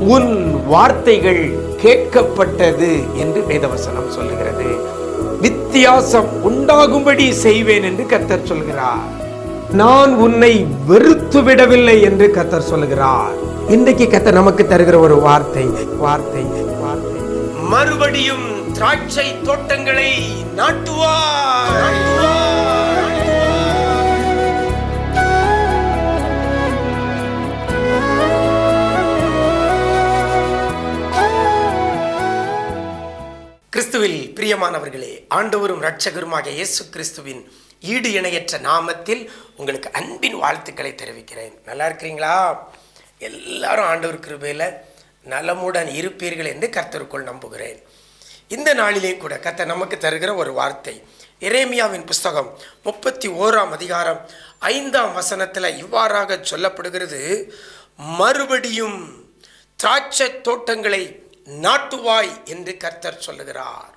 உன் வார்த்தைகள் கேட்கப்பட்டது என்று வேதவசனம் சொல்லுகிறது. வித்தியாசம் உண்டாகும்படி செய்வேன் என்று கத்தர் சொல்கிறார். நான் உன்னை வெறுத்து விடவில்லை என்று கத்தர் சொல்கிறார். இன்றைக்கு கத்தர் நமக்கு தருகிற ஒரு வார்த்தை வார்த்தை வார்த்தை. மறுபடியும் திராட்சை தோட்டங்களை நாட்டுவார். பிரியமானவர்களே ஆண்டவரும் இரட்சகருமாக இயேசு கிறிஸ்துவின் ஈடு இணையற்ற நாமத்தில் உங்களுக்கு அன்பின் வாழ்த்துக்களை தெரிவிக்கிறேன். நல்லா இருக்கிறீங்களா? எல்லாரும் ஆண்டவர் கிருபையில் நலமுடன் இருப்பீர்கள் என்று கர்த்தருக்குள் நம்புகிறேன். இந்த நாளிலே கூட கர்த்தர் நமக்கு தருகிற ஒரு வார்த்தை எரேமியாவின் புஸ்தகம் முப்பத்தி ஓராம் அதிகாரம் ஐந்தாம் வசனத்தில் இவ்வாறாக சொல்லப்படுகிறது மறுபடியும் திராட்சை தோட்டங்களை நாட்டுவாய் என்று கர்த்தர் சொல்லுகிறார்.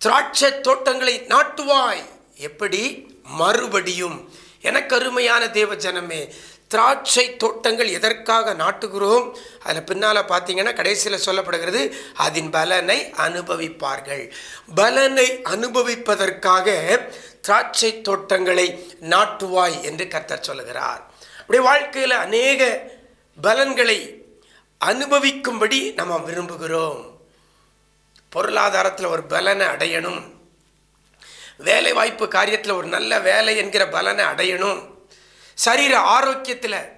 திராட்சை தோட்டங்களை நாட்டுவாய். எப்படி? மறுபடியும். எனக்கு அருமையான தேவ ஜனமே திராட்சை தோட்டங்கள் எதற்காக நாட்டுகிறோம்? அதில் பின்னால் பார்த்தீங்கன்னா கடைசியில் சொல்லப்படுகிறது அதன் பலனை அனுபவிப்பார்கள். பலனை அனுபவிப்பதற்காக திராட்சை தோட்டங்களை நாட்டுவாய் என்று கர்த்தர் சொல்லுகிறார். அப்படியே வாழ்க்கையில் அநேக பலன்களை அனுபவிக்கும்படி நம்ம விரும்புகிறோம். பொருளாதாரத்தில் ஒரு பலனை அடையணும். வேலை வாய்ப்பு காரியத்தில் ஒரு நல்ல வேலை என்கிற பலனை அடையணும். சரீர ஆரோக்கியத்தில்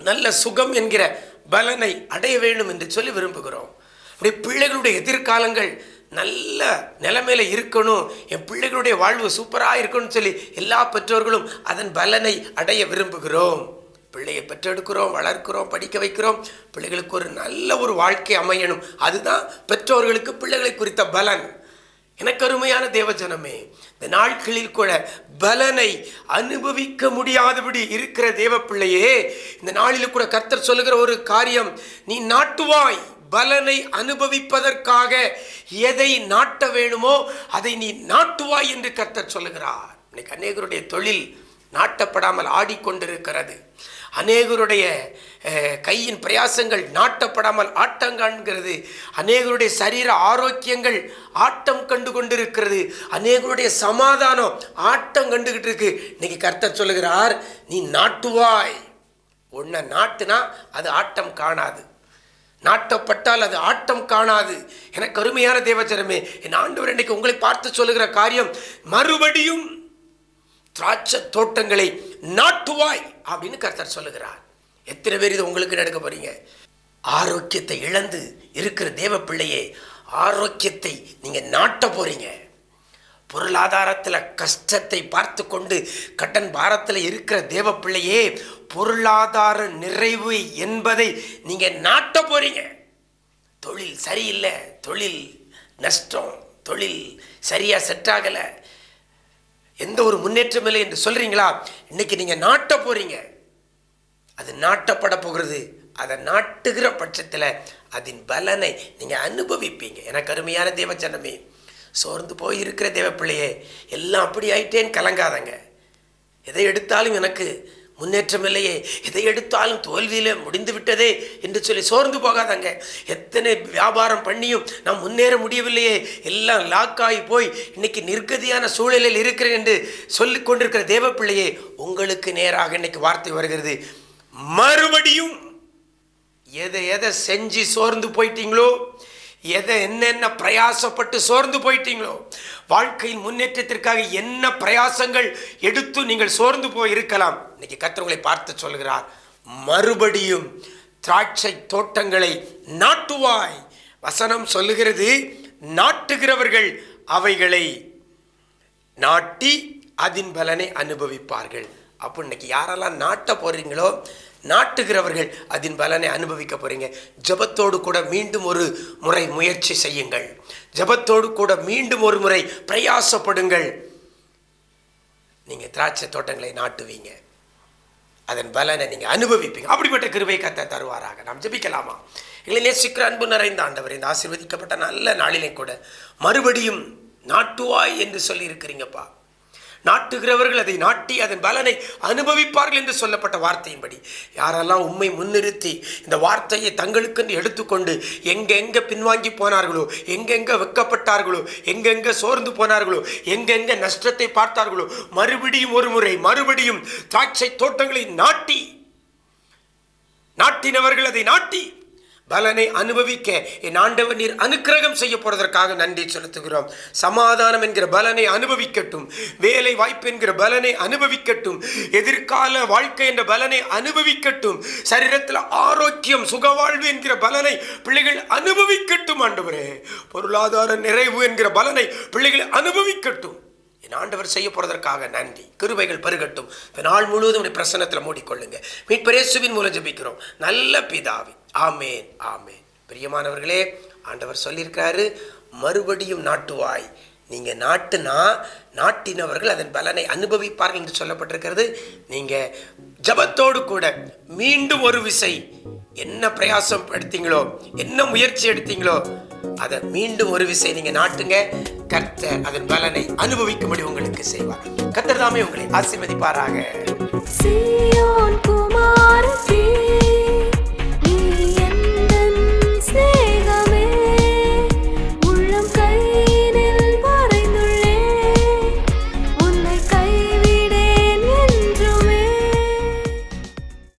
நல்ல சுகம் என்கிற பலனை அடைய வேண்டும் என்று சொல்லி விரும்புகிறோம். அப்படி பிள்ளைகளுடைய எதிர்காலங்கள் நல்ல நிலைமையில் இருக்கணும். என் பிள்ளைகளுடைய வாழ்வு சூப்பராக இருக்கணும்னு சொல்லி எல்லா பெற்றோர்களும் அதன் பலனை அடைய விரும்புகிறோம். பிள்ளையை பெற்றெடுக்கிறோம் வளர்க்கிறோம் படிக்க வைக்கிறோம். பிள்ளைகளுக்கு ஒரு நல்ல ஒரு வாழ்க்கை அமையணும். அதுதான் பெற்றோர்களுக்கு பிள்ளைகளை குறித்த பலன். எனக்கு அருமையான தேவஜனமே இந்த நாட்களில் கூட பலனை அனுபவிக்க முடியாதபடி இருக்கிற தேவ பிள்ளையே இந்த நாளில் கூட கர்த்தர் சொல்லுகிற ஒரு காரியம் நீ நாட்டுவாய். பலனை அனுபவிப்பதற்காக எதை நாட்ட வேணுமோ அதை நீ நாட்டுவாய் என்று கர்த்தர் சொல்லுகிறார். இன்னைக்கு அநேகருடைய தொழில் நாட்டப்படாமல் ஆடிக்கொண்டிருக்கிறது. அநேகருடைய கையின் பிரயாசங்கள் நாட்டப்படாமல் ஆட்டம் காண்கிறது அநேகருடைய சரீர ஆரோக்கியங்கள் ஆட்டம் கண்டு கொண்டிருக்கிறது. அநேகருடைய சமாதானம் ஆட்டம் கண்டுகிட்டு இருக்கு. இன்னைக்கு கர்த்தர் சொல்லுகிறார் நீ நாட்டுவாய். உன்னை நாட்டுனா அது ஆட்டம் காணாது. நாட்டப்பட்டால் அது ஆட்டம் காணாது. எனக்கு அருமையான தேவச்சரமே என் ஆண்டவர் இன்னைக்கு உங்களை பார்த்து சொல்லுகிற காரியம் மறுபடியும் திராட்சை தோட்டங்களை நாட்டுவாய் அப்படின்னு கர்த்தர் சொல்லுகிறார். எத்தனை பேர் இது உங்களுக்கு நடக்க போறீங்க? ஆரோக்கியத்தை இழந்து இருக்கிற தேவ பிள்ளையே ஆரோக்கியத்தை நீங்க நாட்ட போறீங்க. பொருளாதாரத்தில் கஷ்டத்தை பார்த்து கொண்டு கடன் பாரத்தில் இருக்கிற தேவ பிள்ளையே பொருளாதார நிறைவு என்பதை நீங்கள் நாட்ட போறீங்க. தொழில் சரியில்லை தொழில் நஷ்டம் தொழில் சரியாக செட் ஆகலை எந்த ஒரு முன்னேற்றம் இல்லை என்று சொல்கிறீங்களா இன்னைக்கு நீங்கள் நாட்ட போகிறீங்க அது நாட்டப்பட போகிறது. அதை நாட்டுகிற பட்சத்தில் அதன் பலனை நீங்கள் அனுபவிப்பீங்க. எனக்கு அருமையான தேவச்சனமே சோர்ந்து போய் இருக்கிற தேவப்பிள்ளையே எல்லாம் அப்படி ஆயிட்டேன்னு கலங்காதங்க. எதை எடுத்தாலும் எனக்கு முன்னேற்றம் இல்லையே எதை எடுத்தாலும் தோல்வியில முடிந்து விட்டதே என்று சொல்லி சோர்ந்து போகாதங்க. எத்தனை வியாபாரம் பண்ணியும் நான் முன்னேற முடியவில்லையே. எல்லாம் லாக்காகி போய் இன்னைக்கு நிர்கதியான சூழலில் இருக்கிறேன் என்று சொல்லி கொண்டிருக்கிற தேவ பிள்ளையே உங்களுக்கு நேராக இன்னைக்கு வார்த்தை வருகிறது. மறுபடியும் எதை எதை செஞ்சு சோர்ந்து போயிட்டீங்களோ எதை என்னென்ன பிரயாசப்பட்டு சோர்ந்து போயிட்டீங்களோ வாழ்க்கையின் முன்னேற்றத்திற்காக என்ன பிரயாசங்கள் எடுத்து நீங்கள் சோர்ந்து போய் இருக்கலாம் இன்னைக்கு கத்தவங்களை பார்த்து சொல்கிறார் மறுபடியும் திராட்சை தோட்டங்களை நாட்டுவாய். வசனம் சொல்லுகிறது நாட்டுகிறவர்கள் அவைகளை நாட்டி அதன் பலனை அனுபவிப்பார்கள். அப்போ இன்னைக்கு யாரெல்லாம் நாட்ட போகிறீங்களோ நாட்டுகிறவர்கள் அதன் பலனை அனுபவிக்க போறீங்க. ஜபத்தோடு கூட மீண்டும் ஒரு முறை முயற்சி செய்யுங்கள். ஜபத்தோடு கூட மீண்டும் ஒரு முறை பிரயாசப்படுங்கள். நீங்க திராட்சை தோட்டங்களை நாட்டுவீங்க. அதன் பலனை நீங்க அனுபவிப்பீங்க. அப்படிப்பட்ட கிருபை கத்த தருவாராக. நாம் ஜெபிக்கலாமா? இல்லை நேசிக்கிற அன்பு நிறைந்த ஆண்டவர் இந்த ஆசீர்வதிக்கப்பட்ட நல்ல நாளிலே கூட மறுபடியும் நாட்டுவாய் என்று சொல்லி இருக்கிறீங்கப்பா நாட்டுகிறவர்கள் அதை நாட்டி அதன் பலனை அனுபவிப்பார்கள் என்று சொல்லப்பட்ட வார்த்தையின்படி. யாரெல்லாம் உண்மை முன்னிறுத்தி இந்த வார்த்தையை தங்களுக்கென்று எடுத்துக்கொண்டு எங்கெங்க பின்வாங்கி போனார்களோ எங்கெங்க வெக்கப்பட்டார்களோ எங்கெங்க சோர்ந்து போனார்களோ எங்கெங்க நஷ்டத்தை பார்த்தார்களோ மறுபடியும் ஒரு முறை மறுபடியும் திராட்சை தோட்டங்களை நாட்டி நாட்டினவர்கள் அதை நாட்டி பலனை அனுபவிக்க என் ஆண்டவர் நீர் அனுக்கிரகம் செய்ய போறதற்காக நன்றி செலுத்துகிறோம். சமாதானம் என்கிற பலனை அனுபவிக்கட்டும். வேலை வாய்ப்பு என்கிற பலனை அனுபவிக்கட்டும். எதிர்கால வாழ்க்கை என்ற பலனை அனுபவிக்கட்டும். சரீரத்தில் ஆரோக்கியம் சுகவாழ்வு என்கிற பலனை பிள்ளைகள் அனுபவிக்கட்டும் ஆண்டவரே. பொருளாதார நிறைவு என்கிற பலனை பிள்ளைகள் அனுபவிக்கட்டும். என் ஆண்டவர் செய்ய போறதற்காக நன்றி. கிருபைகள் பெருகட்டும். இப்போ நாள் முழுவதும் உடைய பிரசன்னத்தில் மூடிக்கொள்ளுங்க. மீட்பரேசுவின் மூலம் ஜபிக்கிறோம். நல்ல பிதாவி ஆமேன் ஆமேன். பிரியமானவர்களே ஆண்டவர் சொல்லியிருக்கிறாரு மறுபடியும் நாட்டுவாய். நீங்க நாட்டுனா நாட்டினவர்கள் அதன் பலனை அனுபவிப்பார்கள் என்று சொல்லப்பட்டிருக்கிறது. நீங்க ஜபத்தோடு கூட மீண்டும் ஒரு விசை என்ன பிரயாசம் எடுத்தீங்களோ என்ன முயற்சி எடுத்தீங்களோ அதை மீண்டும் ஒரு விசை நீங்க நாட்டுங்க. கர்த்தர் அதன் பலனை அனுபவிக்கும்படி உங்களுக்கு செய்வார். கர்த்தர் தாமே உங்களை ஆசிர்வதிப்பாராக. சீயோன்